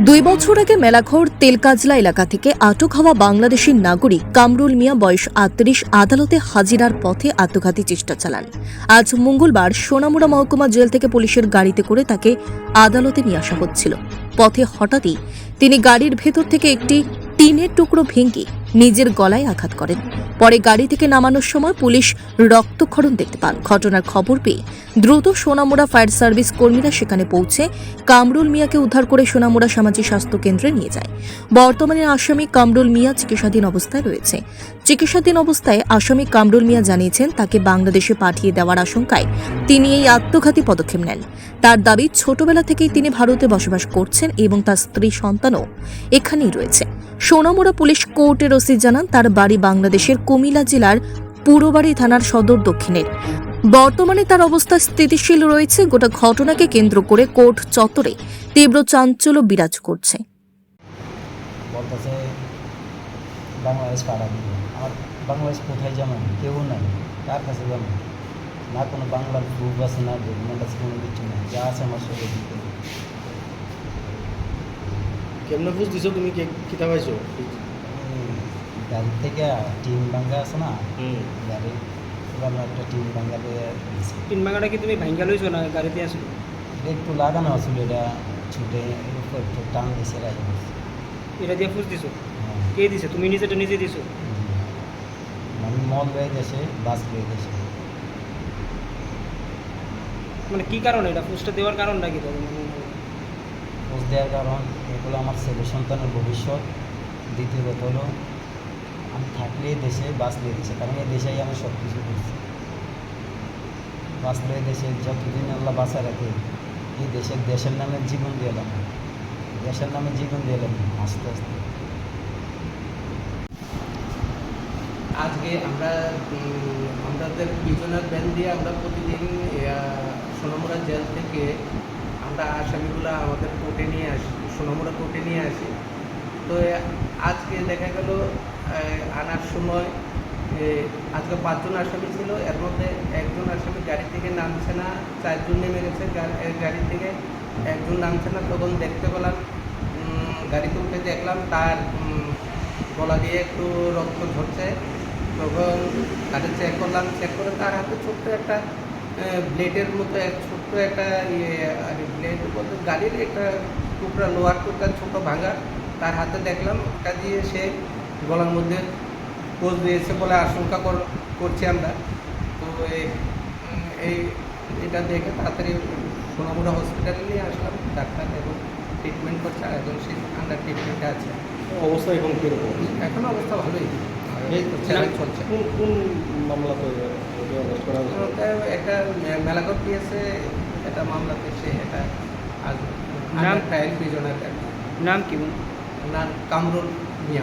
দুই বছর আগে মেলাঘর তেলকাজলা এলাকা থেকে আটক হওয়া বাংলাদেশের নাগরিক কামরুল মিয়া বয়স আটত্রিশ, আদালতে হাজিরার পথে আত্মঘাতী চেষ্টা চালান। আজ মঙ্গলবার সোনামুড়া মহকুমা জেল থেকে পুলিশের গাড়িতে করে তাকে আদালতে নিয়ে আসা হচ্ছিল। পথে হঠাৎই তিনি গাড়ির ভেতর থেকে একটি টিনের টুকরো ভেঙে নিজের গলায় আঘাত করেন। পরে গাড়ি থেকে নামানোর সময় পুলিশ রক্তক্ষরণ দেখতে পান। ঘটনার খবর পেয়ে দ্রুত সোনামুড়া ফায়ার সার্ভিস কর্মীরা সেখানে পৌঁছে কামরুল মিয়াকে উদ্ধার করে সোনামুড়া সামাজিক স্বাস্থ্য কেন্দ্রে নিয়ে যায়। বর্তমানে আসামি কামরুল মিয়া চিকিৎসাধীন অবস্থায় রয়েছে। চিকিৎসাধীন অবস্থায় আসামি কামরুল মিয়া জানিয়েছেন, তাকে বাংলাদেশে পাঠিয়ে দেওয়ার আশঙ্কায় তিনি এই আত্মঘাতী পদক্ষেপ নেন। তার দাবি, ছোটবেলা থেকেই তিনি ভারতে বসবাস করছেন এবং তার স্ত্রী সন্তানও এখানেই রয়েছে। সোনামুড়া পুলিশ কোর্টের ওসি জানান তার বাড়ি বাংলাদেশের কুমিল্লা জেলার পুরবাড়ি থানার সদর দক্ষিণের। বর্তমানে তার অবস্থা স্থিতিশীল রয়েছে গোটা ঘটনাকে কেন্দ্র করে কোর্ট চত্বরে তীব্র চাঞ্চল্য বিরাজ করছে। বাংলাদেশ আমার বাংলাদেশ কোথায় কেউ নাই কার কাছে না কোনো বাংলার গ্রুপ আছে না ডকুমেন্ট আছে কোনো কিছু নেই যা আছে আমার সঙ্গে দিতে। কেমনে বুঝ দিছো তুমি কিতা পাইছো? গাড়ি থেকে টিম বাঙ্গা আছে না গাড়ি পুরানো একটা দিয়ে কি তুমি ভাঙ্গা লইছো না গাড়িতে আসলো? এটা একটু লাগানো ছিল এটা ছুটে একটু টান দিছে এটা দিয়ে ফুস দিছো? কে দিছে? তুমি নিজেটা নিজে দিছো? আমি মল রয়ে গেছে বাস রয়ে গেছে। মানে কি কারণে? এটা ফুসটা দেওয়ার কারণটা কি মানে দেওয়ার কারণ এগুলো আমার ছেলে সন্তানের ভবিষ্যৎ দ্বিতীয় কথা হলো থাকলে দেশে বাঁচলে দেশে কারণ এই দেশেই আমি সব কিছু করছি বাঁচলে দেশে যতদিন আল্লাহ বাঁচা রাখে, এই দেশের দেশের নামে জীবন দিয়ে এলাম দেশের নামে জীবন দিয়ে এলাম আস্তে আস্তে। আজকে আমরা আমাদের পিজনার ব্যান দিয়ে আমরা প্রতিদিন সোনামুড়া জেল থেকে আমরা আসামিগুলো আমাদের কোর্টে নিয়ে আসি, সোনামুড়া কোর্টে নিয়ে আসি। তো আজকে দেখা গেল আনার সময় আজকে পাঁচজন আসামি ছিল, এর মধ্যে একজন আসামি গাড়ি থেকে নামছে না, চারজন নেমে গেছে গাড়ি থেকে। একজন নামছে না, তখন দেখতে পেলাম গাড়িতে উঠে দেখলাম, তার গলা দিয়ে একটু রক্ত ঝরছে। তখন তাকে চেক করলাম চেক করে তার হাতে ছোট্ট একটা ব্লেডের মতো, এক ছোট্ট একটা ইয়ে আর, ব্লেড বলতে গাড়ির একটা টুকরা, লোহার টুকরা, ছোট ভাঙা। তার হাতে দেখলাম ওটা দিয়ে সে গলার মধ্যে কোচ দিয়েছে বলে আশঙ্কা কর- করছি আমরা। তো এই- এই এটা দেখে তাড়াতাড়ি সোনামুড়া হসপিটালে নিয়ে আসলাম ডাক্তার এবং ট্রিটমেন্ট করছে আর এখন সে আন্ডার ট্রিটমেন্টে আছে। অবস্থা এখন কীরকম? এখন অবস্থা ভালোই। চলছে। কোন কোন ওটা একটা মেলাঘর একটা মামলাতে সে এটা আজ নাম? ট্রায়াল প্রিজনার নাম কি? নাম কামরুল মিয়া।